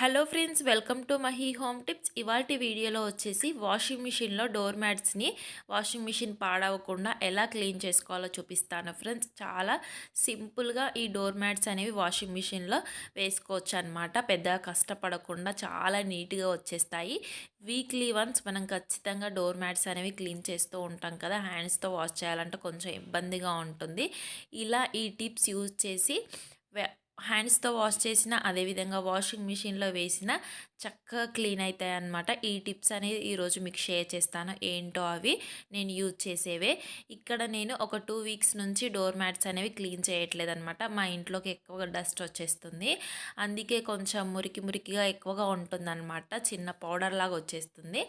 Hello friends welcome to Mahi home tips. ఇవాటి వీడియోలో వచ్చేసి వాషింగ్ మిషన్లో డోర్ మ్యాట్స్ని వాషింగ్ మిషన్ పాడవకుండా ఎలా క్లీన్ చేసుకోవాలో చూపిస్తాను ఫ్రెండ్స్. చాలా సింపుల్గా ఈ డోర్ మ్యాట్స్ అనేవి వాషింగ్ మిషన్లో వేసుకోవచ్చు అనమాట పెద్దగా కష్టపడకుండా చాలా నీట్గా వచ్చేస్తాయి. వీక్లీ వన్స్ మనం ఖచ్చితంగా డోర్ మ్యాట్స్ అనేవి క్లీన్ చేస్తూ ఉంటాం కదా హ్యాండ్స్తో వాష్ చేయాలంటే కొంచెం ఇబ్బందిగా ఉంటుంది. ఇలా ఈ టిప్స్ యూజ్ చేసి హ్యాండ్స్తో వాష్ చేసిన అదేవిధంగా వాషింగ్ మిషన్లో వేసిన చక్కగా క్లీన్ అవుతాయి అన్నమాట. ఈ టిప్స్ అనేది ఈరోజు మీకు షేర్ చేస్తాను. ఏంటో అవి నేను యూజ్ చేసేవే. ఇక్కడ నేను ఒక టూ వీక్స్ నుంచి డోర్ మ్యాట్స్ అనేవి క్లీన్ చేయట్లేదు అనమాట మా ఇంట్లోకి ఎక్కువగా డస్ట్ వచ్చేస్తుంది. అందుకే కొంచెం మురికి మురికిగా ఎక్కువగా ఉంటుందన్నమాట. చిన్న పౌడర్ లాగా వచ్చేస్తుంది.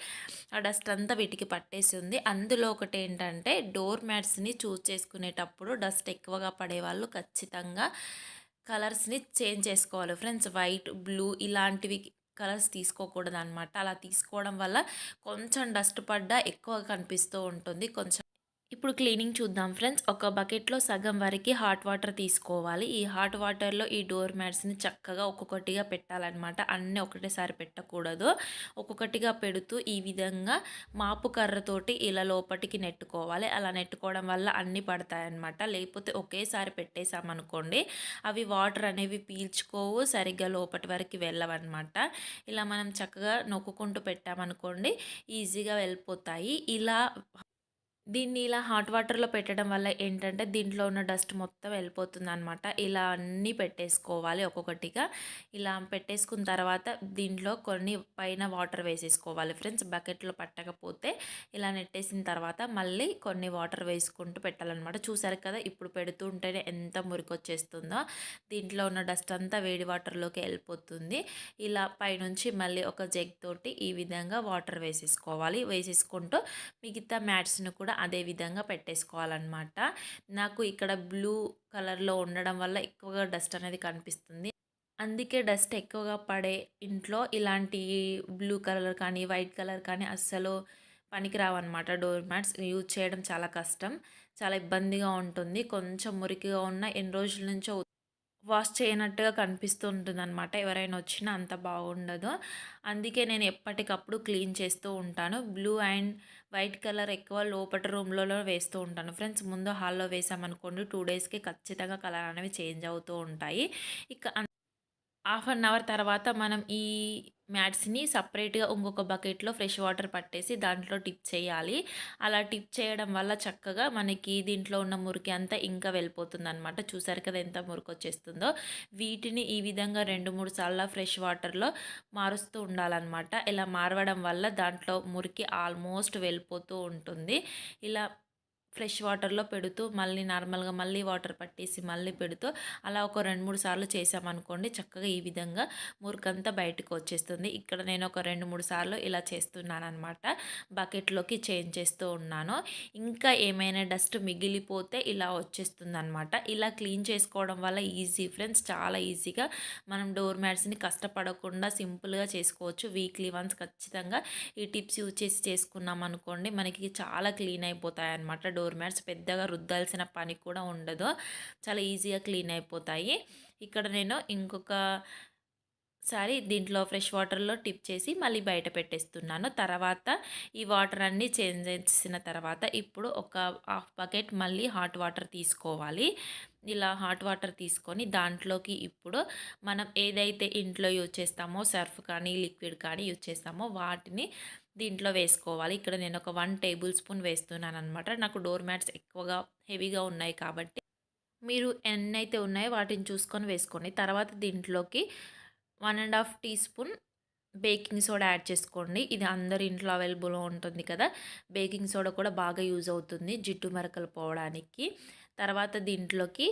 ఆ డస్ట్ అంతా వీటికి పట్టేసి అందులో ఒకటి ఏంటంటే డోర్ మ్యాట్స్ని చూస్ చేసుకునేటప్పుడు డస్ట్ ఎక్కువగా పడేవాళ్ళు ఖచ్చితంగా కలర్స్ని చేంజ్ చేసుకోవాలి. ఫ్రెండ్స్ వైట్ బ్లూ ఇలాంటివి కలర్స్ తీసుకోకూడదు అనమాట అలా తీసుకోవడం వల్ల కొంచెం డస్ట్ పడ్డా ఎక్కువ కనిపిస్తూ ఉంటుంది. కొంచెం ఇప్పుడు క్లీనింగ్ చూద్దాం ఫ్రెండ్స్. ఒక బకెట్లో సగం వరకు హాట్ వాటర్ తీసుకోవాలి. ఈ హాట్ వాటర్లో ఈ డోర్ మ్యాట్స్ని చక్కగా ఒక్కొక్కటిగా పెట్టాలన్నమాట. అన్నీ ఒకటేసారి పెట్టకూడదు. ఒక్కొక్కటిగా పెడుతూ ఈ విధంగా మాపు కర్రతోటి ఇలా లోపటికి నెట్టుకోవాలి. అలా నెట్టుకోవడం వల్ల అన్నీ పడతాయన్నమాట. లేకపోతే ఒకేసారి పెట్టేసామనుకోండి అవి వాటర్ అనేవి పీల్చుకోవు సరిగ్గా లోపటి వరకు వెళ్ళవన్నమాట. ఇలా మనం చక్కగా నొక్కుకుంటూ పెట్టామనుకోండి ఈజీగా వెళ్ళిపోతాయి. ఇలా దీన్ని ఇలా హాట్ వాటర్లో పెట్టడం వల్ల ఏంటంటే దీంట్లో ఉన్న డస్ట్ మొత్తం వెళ్ళిపోతుంది అనమాట ఇలా అన్నీ పెట్టేసుకోవాలి ఒక్కొక్కటిగా. ఇలా పెట్టేసుకున్న తర్వాత దీంట్లో కొన్ని పైన వాటర్ వేసేసుకోవాలి ఫ్రెండ్స్. బకెట్లో పట్టకపోతే ఇలా నెట్టేసిన తర్వాత మళ్ళీ కొన్ని వాటర్ వేసుకుంటూ పెట్టాలన్నమాట. చూసారు కదా ఇప్పుడు పెడుతుంటేనే ఎంత మురికి వచ్చేస్తుందో దీంట్లో ఉన్న డస్ట్ అంతా వేడి వాటర్లోకి వెళ్ళిపోతుంది. ఇలా పైనుంచి మళ్ళీ ఒక జగ్ తోటి ఈ విధంగా వాటర్ వేసేసుకోవాలి. వేసేసుకుంటూ మిగతా మ్యాట్స్ని కూడా అదే విధంగా పెట్టేసుకోవాలన్నమాట. నాకు ఇక్కడ బ్లూ కలర్లో ఉండడం వల్ల ఎక్కువగా డస్ట్ అనేది కనిపిస్తుంది. అందుకే డస్ట్ ఎక్కువగా పడే ఇంట్లో ఇలాంటి బ్లూ కలర్ కానీ వైట్ కలర్ కానీ అస్సలు పనికిరావన్నమాట డోర్ మ్యాట్స్. యూజ్ చేయడం చాలా కష్టం. చాలా ఇబ్బందిగా ఉంటుంది. కొంచెం మురికిగా ఉన్న ఎన్ని రోజుల నుంచో వాష్ చేయనట్టుగా కనిపిస్తూ ఉంటుంది అనమాట ఎవరైనా వచ్చినా అంత బాగుండదు. అందుకే నేను ఎప్పటికప్పుడు క్లీన్ చేస్తూ ఉంటాను. బ్లూ అండ్ వైట్ కలర్ ఎక్కువ లోపల రూమ్లలో వేస్తూ ఉంటాను. ఫ్రెండ్స్ ముందు హాల్లో వేసామనుకోండి టూ డేస్కి ఖచ్చితంగా కలర్ అనేవి చేంజ్ అవుతూ ఉంటాయి. ఇక హాఫ్ అన్ అవర్ తర్వాత మనం ఈ మ్యాట్స్ని సపరేట్గా ఇంకొక బకెట్లో ఫ్రెష్ వాటర్ పట్టేసి దాంట్లో టిప్ చేయాలి. అలా టిప్ చేయడం వల్ల చక్కగా మనకి దీంట్లో ఉన్న మురికి అంతా ఇంకా వెళ్ళిపోతుంది అనమాట చూసారు కదా ఎంత మురికి వచ్చేస్తుందో. వీటిని ఈ విధంగా రెండు మూడు సార్లు ఫ్రెష్ వాటర్లో మారుస్తూ ఉండాలన్నమాట. ఇలా మారవడం వల్ల దాంట్లో మురికి ఆల్మోస్ట్ వెళ్ళిపోతూ ఉంటుంది. ఇలా ఫ్రెష్ వాటర్లో పెడుతూ మళ్ళీ నార్మల్గా మళ్ళీ వాటర్ పట్టేసి మళ్ళీ పెడుతూ అలా ఒక రెండు మూడు సార్లు చేసామనుకోండి చక్కగా ఈ విధంగా మురికంతా బయటకు వచ్చేస్తుంది. ఇక్కడ నేను ఒక రెండు మూడు సార్లు ఇలా చేస్తున్నాను అనమాట బకెట్లోకి చేంజ్ చేస్తూ ఉన్నాను. ఇంకా ఏమైనా డస్ట్ మిగిలిపోతే ఇలా వచ్చేస్తుంది అనమాట ఇలా క్లీన్ చేసుకోవడం వల్ల ఈజీ ఫ్రెండ్స్ చాలా ఈజీగా మనం డోర్ మ్యాట్స్ని కష్టపడకుండా సింపుల్గా చేసుకోవచ్చు. వీక్లీ వన్స్ ఖచ్చితంగా ఈ టిప్స్ యూజ్ చేసి చేసుకున్నాం అనుకోండి మనకి చాలా క్లీన్ అయిపోతాయి అనమాట డోర్ మ్యాట్స్ పెద్దగా రుద్దాల్సిన పని కూడా ఉండదు. చాలా ఈజీగా క్లీన్ అయిపోతాయి. ఇక్కడ నేను ఇంకొక సారి దీంట్లో ఫ్రెష్ వాటర్లో టిప్ చేసి మళ్ళీ బయట పెట్టేస్తున్నాను. తర్వాత ఈ వాటర్ అన్నీ చేంజ్ చేసిన తర్వాత ఇప్పుడు ఒక హాఫ్ బకెట్ మళ్ళీ హాట్ వాటర్ తీసుకోవాలి. ఇలా హాట్ వాటర్ తీసుకొని దాంట్లోకి ఇప్పుడు మనం ఏదైతే ఇంట్లో యూజ్ చేస్తామో సర్ఫ్ కానీ లిక్విడ్ కానీ యూజ్ చేస్తామో వాటిని దీంట్లో వేసుకోవాలి. ఇక్కడ నేను ఒక వన్ టేబుల్ స్పూన్ వేస్తున్నాను అనమాట నాకు డోర్ మ్యాట్స్ ఎక్కువగా హెవీగా ఉన్నాయి కాబట్టి మీరు ఎన్నైతే ఉన్నాయో వాటిని చూసుకొని వేసుకోండి. తర్వాత దీంట్లోకి one and half teaspoon baking soda add చేసుకోండి. ఇది అందరి ఇంట్లో అవైలబుల్గా ఉంటుంది కదా. బేకింగ్ సోడా కూడా బాగా యూజ్ అవుతుంది జిడ్డు మరకలు పోవడానికి. తర్వాత దీంట్లోకి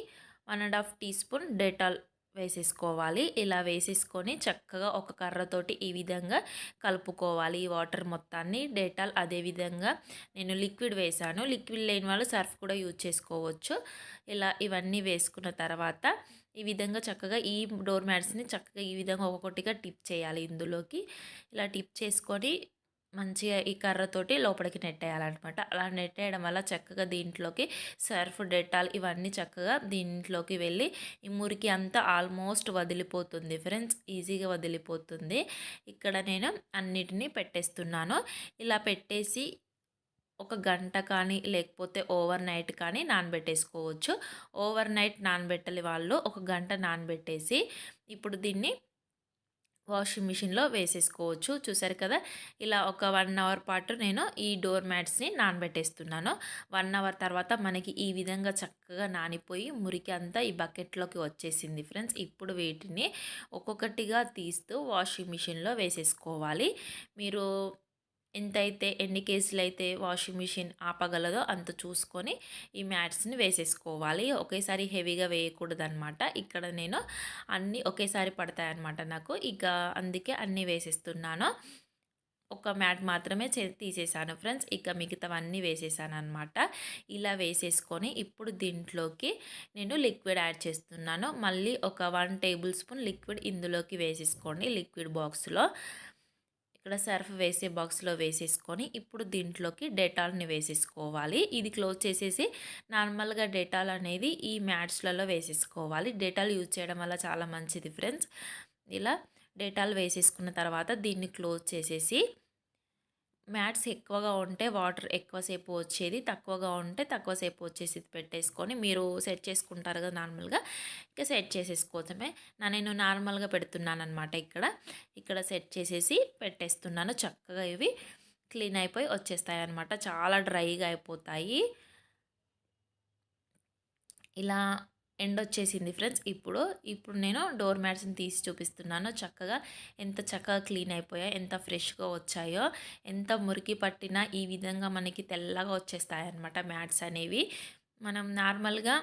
one and half teaspoon Dettol వేసేసుకోవాలి. ఇలా వేసేసుకొని చక్కగా ఒక కర్రతోటి ఈ విధంగా కలుపుకోవాలి ఈ వాటర్ మొత్తాన్ని. డేటాల్ అదేవిధంగా నేను లిక్విడ్ వేసాను లిక్విడ్ లేని వాళ్ళు సర్ఫ్ కూడా యూజ్ చేసుకోవచ్చు. ఇలా ఇవన్నీ వేసుకున్న తర్వాత ఈ విధంగా చక్కగా ఈ డోర్ మ్యాట్స్ని చక్కగా ఈ విధంగా ఒక్కొక్కటిగా టిప్ చేయాలి ఇందులోకి. ఇలా టిప్ చేసుకొని మంచిగా ఈ కర్రతోటి లోపలికి నెట్టేయాలన్నమాట. అలా నెట్టేయడం వల్ల చక్కగా దీంట్లోకి సర్ఫ్ డెటాల్ ఇవన్నీ చక్కగా దీంట్లోకి వెళ్ళి ఈ మురికి అంతా ఆల్మోస్ట్ వదిలిపోతుంది ఫ్రెండ్స్. ఈజీగా వదిలిపోతుంది. ఇక్కడ నేను అన్నిటినీ పెట్టేస్తున్నాను. ఇలా పెట్టేసి ఒక గంట కానీ లేకపోతే ఓవర్ నైట్ కానీ నానబెట్టేసుకోవచ్చు. ఓవర్ నైట్ నానబెట్టాలి వాళ్ళు ఒక గంట నానబెట్టేసి ఇప్పుడు దీన్ని వాషింగ్ మిషన్లో వేసేసుకోవచ్చు. చూసారు కదా? ఇలా ఒక వన్ అవర్ పాటు నేను ఈ డోర్ మ్యాట్స్ని నానబెట్టేస్తున్నాను. వన్ అవర్ తర్వాత మనకి ఈ విధంగా చక్కగా నానిపోయి మురికి అంతా ఈ బకెట్లోకి వచ్చేసింది ఫ్రెండ్స్. ఇప్పుడు వీటిని ఒక్కొక్కటిగా తీస్తూ వాషింగ్ మిషన్లో వేసేసుకోవాలి. మీరు ఎంతైతే ఎన్ని కేజీలు అయితే వాషింగ్ మిషన్ ఆపగలదో అంత చూసుకొని ఈ మ్యాట్స్ని వేసేసుకోవాలి. ఒకేసారి హెవీగా వేయకూడదు అనమాట ఇక్కడ నేను అన్నీ ఒకేసారి పడతాయి అనమాట నాకు. ఇక అందుకే అన్నీ వేసేస్తున్నాను. ఒక మ్యాట్ మాత్రమే తీసేసాను ఫ్రెండ్స్. ఇక మిగతావన్నీ వేసేసాను అనమాట ఇలా వేసేసుకొని ఇప్పుడు దీంట్లోకి నేను లిక్విడ్ యాడ్ చేస్తున్నాను. మళ్ళీ ఒక వన్ టేబుల్ స్పూన్ లిక్విడ్ ఇందులోకి వేసేసుకోండి లిక్విడ్ బాక్స్లో. ఇక్కడ సర్ఫ్ వేసే బాక్స్లో వేసేసుకొని ఇప్పుడు దీంట్లోకి డెటాల్ని వేసేసుకోవాలి. ఇది క్లోజ్ చేసేసి నార్మల్గా డెటాల్ అనేది ఈ మ్యాట్స్లలో వేసేసుకోవాలి. డెటాల్ యూజ్ చేయడం వల్ల చాలా మంచిది ఫ్రెండ్స్. ఇలా డెటాల్ వేసేసుకున్న తర్వాత దీన్ని క్లోజ్ చేసేసి మ్యాట్స్ ఎక్కువగా ఉంటే వాటర్ ఎక్కువసేపు వచ్చేది తక్కువగా ఉంటే తక్కువసేపు వచ్చేసి పెట్టేసుకొని మీరు సెట్ చేసుకుంటారు కదా నార్మల్గా ఇక సెట్ చేసేసుకోసమే నా నేను నార్మల్గా పెడుతున్నాను అనమాట ఇక్కడ. ఇక్కడ సెట్ చేసేసి పెట్టేస్తున్నాను. చక్కగా ఇవి క్లీన్ అయిపోయి వచ్చేస్తాయి అనమాట చాలా డ్రైగా అయిపోతాయి. ఇలా ఎండ్ వచ్చేసింది ఫ్రెండ్స్. ఇప్పుడు ఇప్పుడు నేను డోర్ మ్యాట్స్ని తీసి చూపిస్తున్నాను. చక్కగా ఎంత చక్కగా క్లీన్ అయిపోయాయో ఎంత ఫ్రెష్గా వచ్చాయో ఎంత మురికి పట్టినా ఈ విధంగా మనకి తెల్లగా వచ్చేస్తాయి అన్నమాట మ్యాట్స్ అనేవి. మనం నార్మల్గా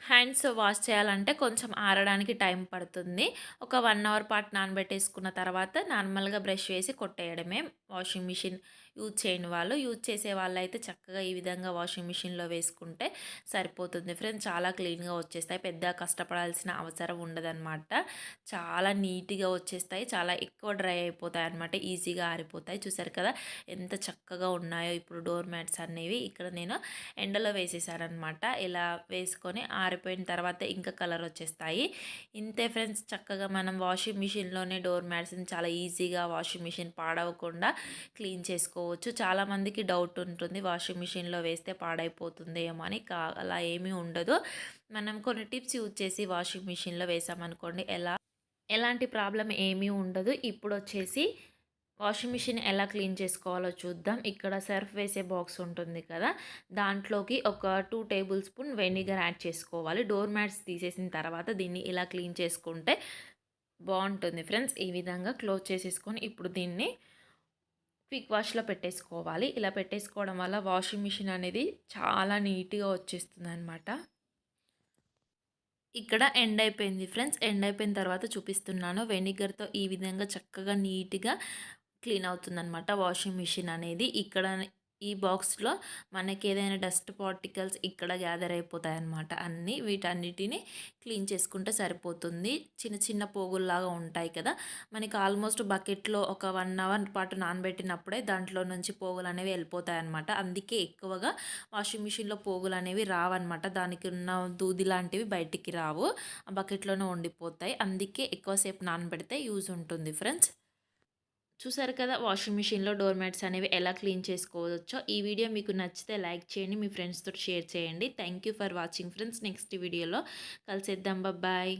హ్యాండ్స్ వాష్ చేయాలంటే కొంచెం ఆరడానికి టైం పడుతుంది. ఒక వన్ అవర్ పాటు నానబెట్టేసుకున్న తర్వాత నార్మల్గా బ్రష్ వేసి కొట్టేయడమే. వాషింగ్ మిషన్ యూజ్ చేయని వాళ్ళు యూజ్ చేసే వాళ్ళు అయితే చక్కగా ఈ విధంగా వాషింగ్ మిషన్లో వేసుకుంటే సరిపోతుంది. ఫ్రెండ్స్ చాలా క్లీన్గా వచ్చేస్తాయి. పెద్ద కష్టపడాల్సిన అవసరం ఉండదన్నమాట. చాలా నీట్గా వచ్చేస్తాయి. చాలా ఎక్కువ డ్రై అయిపోతాయి అనమాట ఈజీగా ఆరిపోతాయి. చూసారు కదా ఎంత చక్కగా ఉన్నాయో ఇప్పుడు డోర్ మ్యాట్స్ అనేవి. ఇక్కడ నేను ఎండలో వేసేసానమాట ఇలా వేసుకొని ఆరిపోయిన తర్వాత ఇంకా కలర్ వచ్చేస్తాయి. ఇంతే ఫ్రెండ్స్ చక్కగా మనం వాషింగ్ మిషన్లోనే డోర్ మ్యాట్స్ని చాలా ఈజీగా వాషింగ్ మిషన్ పాడవకుండా క్లీన్ చేసుకో చేసుకోవచ్చు చాలామందికి డౌట్ ఉంటుంది. వాషింగ్ మిషన్లో వేస్తే పాడైపోతుందేమో అని కా అలా ఏమీ ఉండదు. మనం కొన్ని టిప్స్ యూజ్ చేసి వాషింగ్ మిషన్లో వేసామనుకోండి ఎలా ఎలాంటి ప్రాబ్లం ఏమీ ఉండదు. ఇప్పుడు వచ్చేసి వాషింగ్ మిషన్ ఎలా క్లీన్ చేసుకోవాలో చూద్దాం. ఇక్కడ సర్ఫ్ వేసే బాక్స్ ఉంటుంది కదా దాంట్లోకి ఒక two tablespoon vinegar add చేసుకోవాలి. డోర్ మ్యాట్స్ తీసేసిన తర్వాత దీన్ని ఇలా క్లీన్ చేసుకుంటే బాగుంటుంది ఫ్రెండ్స్. ఈ విధంగా క్లోజ్ చేసేసుకొని ఇప్పుడు దీన్ని క్విక్ వాష్లో పెట్టేసుకోవాలి. ఇలా పెట్టేసుకోవడం వల్ల వాషింగ్ మిషన్ అనేది చాలా నీట్గా వచ్చేస్తుంది అనమాట ఇక్కడ ఎండ్ అయిపోయింది ఫ్రెండ్స్. ఎండ్ అయిపోయిన తర్వాత చూపిస్తున్నాను. వెనిగర్తో ఈ విధంగా చక్కగా నీట్గా క్లీన్ అవుతుందన్నమాట వాషింగ్ మిషన్ అనేది. ఇక్కడ ఈ బాక్స్లో మనకి ఏదైనా డస్ట్ పార్టికల్స్ ఇక్కడ గ్యాదర్ అయిపోతాయి అన్నమాట అన్నీ వీటన్నిటిని క్లీన్ చేసుకుంటే సరిపోతుంది. చిన్న చిన్న పోగుల్లాగా ఉంటాయి కదా. మనకి ఆల్మోస్ట్ బకెట్లో ఒక వన్ అవర్ పాటు నానబెట్టినప్పుడే దాంట్లో నుంచి పోగులు అనేవి వెళ్ళిపోతాయి అనమాట అందుకే ఎక్కువగా వాషింగ్ మిషన్లో పోగులు అనేవి రావన్నమాట. దానికి ఉన్న దూది లాంటివి బయటికి రావు. ఆ బకెట్లోనే ఉండిపోతాయి. అందుకే ఎక్కువసేపు నానబెడితే యూజ్ ఉంటుంది ఫ్రెండ్స్. చూసారు కదా వాషింగ్ మిషన్లో డోర్ మ్యాట్స్ అనేవి ఎలా క్లీన్ చేసుకోవచ్చో. ఈ వీడియో మీకు నచ్చితే లైక్ చేయండి మీ ఫ్రెండ్స్తో షేర్ చేయండి. Thank you for watching friends. Next వీడియోలో కలిసేద్దాం. బాయ్